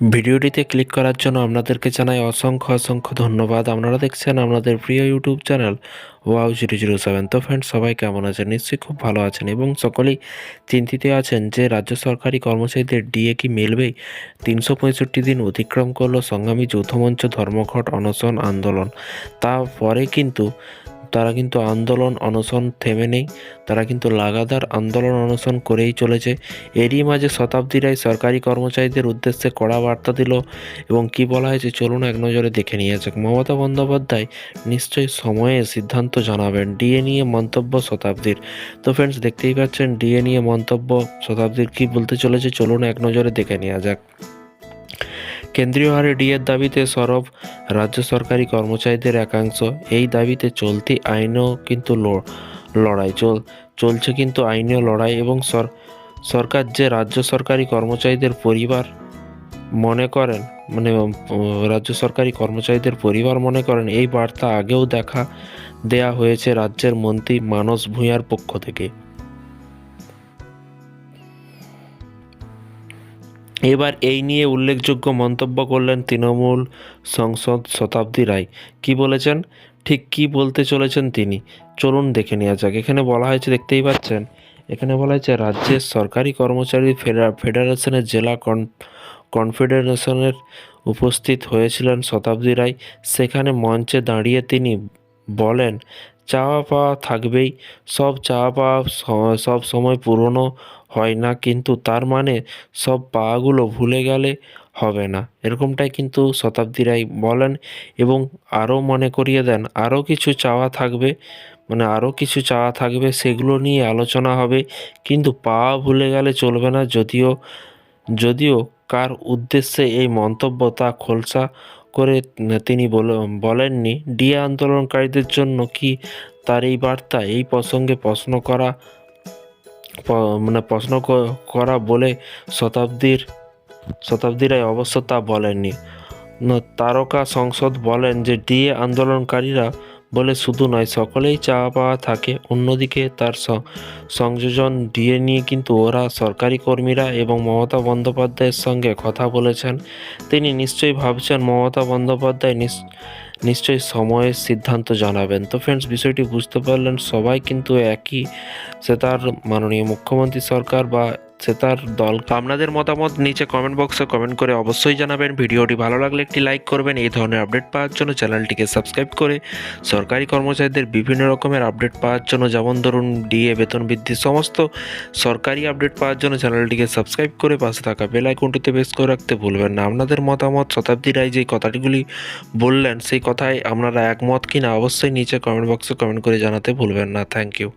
ভিডিওটিতে ক্লিক করার জন্য আপনাদেরকে জানাই অসংখ্য অসংখ্য ধন্যবাদ। আপনারা দেখছেন আপনাদের প্রিয় YouTube channel wow zero zero seven. তো ফ্রেন্ডস সবাই কেমন আছেন? নিশ্চয়ই খুব ভালো আছেন এবং সকলেই চিন্তিত আছেন যে রাজ্য সরকারি কর্মচারীদের ডিএ কি মিলবেই? তিনশো পঁয়ষট্টি দিন অতিক্রম করল সংগ্রামী যৌথমঞ্চ ধর্মঘট অনশন আন্দোলন। তারপরে কিন্তু তারা কিন্তু আন্দোলন অনশন থেমে নেই, তারা কিন্তু লাগাতার আন্দোলন অনশন করেই চলেছে। এরই মাঝে শতাব্দী রায় সরকারি কর্মচারীদের উদ্দেশ্যে কড়া বার্তা দিল এবং কি বলা হয়েছে চলুন এক নজরে দেখে নিয়ে যাক। মমতা বন্দ্যোপাধ্যায় নিশ্চয়ই সময়ে সিদ্ধান্ত জানাবেন, ডিএ নিয়ে মন্তব্য শতাব্দীর। তো ফ্রেন্ডস দেখতেই পাচ্ছেন, ডিএ নিয়ে মন্তব্য শতাব্দীর কি বলতে চলেছে, চলুন এক নজরে দেখে নেওয়া যাক। কেন্দ্রীয় হারে ডিএর দাবিতে সরব রাজ্য সরকারি কর্মচারীদের একাংশ। এই দাবিতে চলতি আইনেও কিন্তু লড়াই চল, চলছে কিন্তু আইনীয় লড়াই এবং সর, সরকার যে রাজ্য সরকারি কর্মচারীদের পরিবার মনে করেন মানে রাজ্য সরকারি কর্মচারীদের পরিবার মনে করেন, এই বার্তা আগেও দেখা দেয়া হয়েছে রাজ্যের মন্ত্রী মানস ভূঁইয়ার পক্ষ থেকে। এবার এই নিয়ে উল্লেখযোগ্য মন্তব্য করলেন তৃণমূল সংসদ শতাব্দী রায়। কি বলেছেন? ঠিক কি বলতে চলেছেন তিনি? চলুন দেখে নেওয়া যাক। এখানে বলা হয়েছে, দেখতেই পাচ্ছেন, এখানে বলা হয়েছে, রাজ্যের সরকারি কর্মচারী ফেডা- ফেডারেশনের জেলা কন, কনফেডারেশনের উপস্থিত হয়েছিলেন শতাব্দী রায়। সেখানে মঞ্চে দাঁড়িয়ে তিনি বলেন চাওয়া পাওয়া থাকবেই। সব চাওয়া পাওয়া সব সময় পূরণও হয় না, কিন্তু তার মানে সব পাওয়াগুলো ভুলে গেলে হবে না। এরকমটাই কিন্তু শতাব্দী রায় বলেন এবং আরও মনে করিয়ে দেন, আরও কিছু চাওয়া থাকবে মানে আরও কিছু চাওয়া থাকবে, সেগুলো নিয়ে আলোচনা হবে, কিন্তু পাওয়া ভুলে গেলে চলবে না, যদিও যদিও কার উদ্দেশ্যে এই মন্তব্য তা খোলসা করে তিনি বলে- বলেননি। ডিএ আন্দোলনকারীদের জন্য কি তার এই বার্তা এই প্রসঙ্গে প্রশ্ন করা মানে প্রশ্ন করা বলে শতাব্দীর শতাব্দী রায় অবশ্য তা বলেননি। তারকা সংসদ বলেন যে ডিএ আন্দোলনকারীরা বলে শুধু নয়, সকলেই চাওয়া পাওয়া থাকে। অন্যদিকে তার সংযোজন দিয়ে নিয়ে কিন্তু ওরা সরকারি কর্মীরা এবং মমতা বন্দ্যোপাধ্যায়ের সঙ্গে কথা বলেছেন। তিনি নিশ্চয়ই ভাবছেন মমতা বন্দ্যোপাধ্যায় নিশ নিশ্চয়ই সময়ের সিদ্ধান্ত জানাবেন। তো ফ্রেন্ডস বিষয়টি বুঝতে পারলেন, সবাই কিন্তু একই। সে তার মাননীয় মুখ্যমন্ত্রী সরকার বা সে তার দল। আপনাদের মতামত নিচে কমেন্ট বক্সে কমেন্ট করে অবশ্যই জানাবেন। ভিডিওটি ভালো লাগলে একটি লাইক করবেন। এই ধরনের আপডেট পাওয়ার জন্য চ্যানেলটিকে সাবস্ক্রাইব করে সরকারি কর্মচারীদের বিভিন্ন রকমের আপডেট পাওয়ার জন্য যেমন ধরুন ডিএ বেতন বৃদ্ধি, সমস্ত সরকারি আপডেট পাওয়ার জন্য চ্যানেলটিকে সাবস্ক্রাইব করে পাশে থাকা বেল আইকনটিতে বেশ করে রাখতে ভুলবেন না। আপনাদের মতামত শতাব্দী রায় যে কথাটিগুলি বললেন, সেই কথায় আপনারা একমত কিনা অবশ্যই নিচে কমেন্ট বক্সে কমেন্ট করে জানাতে ভুলবেন না। Thank you